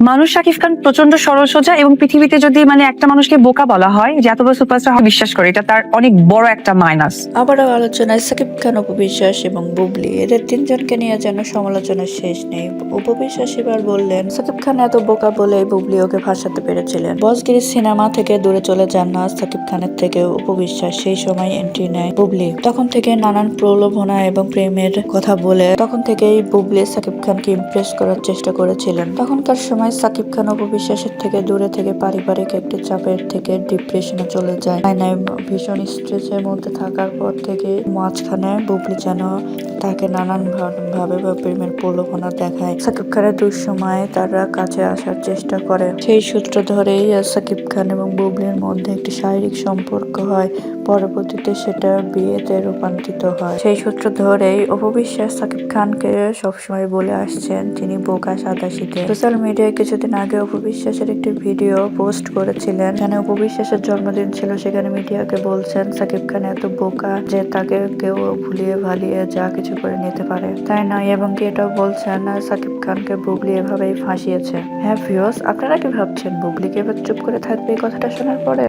মানুষ শাকিব খান প্রচণ্ড সরল সোজা এবং পৃথিবীতে যদি মানে একটা মানুষকে বোকা বলা হয় যে এত বড় সুপারস্টার বিশ্বাস করে, এটা তার অনেক বড় একটা মাইনাস আবারও আলোচনায় সাকিব খান, উপবিশ্বাস এবং বুবলি, এদের তিনজনকে নিয়ে যেন সমালোচনার শেষ নেই। উপবিশ্বাস এবার বললেন সাকিব খান এত বোকা বলে বুবলি ওকে ফাঁসাতে পেরেছিলেন। বসগিরি সিনেমা থেকে দূরে চলে যান না সাকিব খানের থেকে উপবিশ্বাস সেই সময় এন্ট্রি নেয় বুবলি। তখন থেকে নানান প্রলোভনা এবং প্রেমের কথা বলে, তখন থেকেই বুবলি সাকিব খানকে ইমপ্রেস করার চেষ্টা করেছিলেন। তখনকার সময় সাকিব খান অপবিশ্বাসের থেকে দূরে থেকে পারিবারিক একটি চাপের থেকে ডিপ্রেশনে চলে যায়। ভীষণ স্ট্রেসের মধ্যে থাকার পর থেকে মাঝখানে বুবলি যেন তাকে নানান ভা- ভাবে বা প্রেমের প্রলোভনা দেখায়। সাকিব খানের দুঃসময়ে তারা কাছে আসার চেষ্টা করে। সেই সূত্র ধরেই সাকিব খান এবং বুবলির মধ্যে একটি শারীরিক সম্পর্ক হয়। পরবর্তীতে সেটা বিয়েতে রূপান্তরিত হয়। সেই সূত্র ধরেই অপবিশ্বাস সাকিব খানকে সবসময় বলে আসছেন, তিনি বোকা সাদা শীতে সোশ্যাল মিডিয়ায় কিছুদিন আগে অপবিশ্বাসের একটি ভিডিও পোস্ট করেছিলেন। যেখানে অপবিশ্বাসের জন্মদিন ছিল, সেখানে মিডিয়াকে বলছেন, সাকিব খান এত বোকা যে তাকে কেউ ভুলিয়ে ভালিয়ে যা কিছু করে নিতে পারে। তাই নয়, এবং কি এটাও বলছেন সাকিব খানকে বুবলি এভাবেই ফাঁসিয়েছে। হ্যাঁ ভিউস আপনারা কি ভাবছেন বুবলিকে এবার চুপ করে থাকবে এই কথাটা শোনার পরে?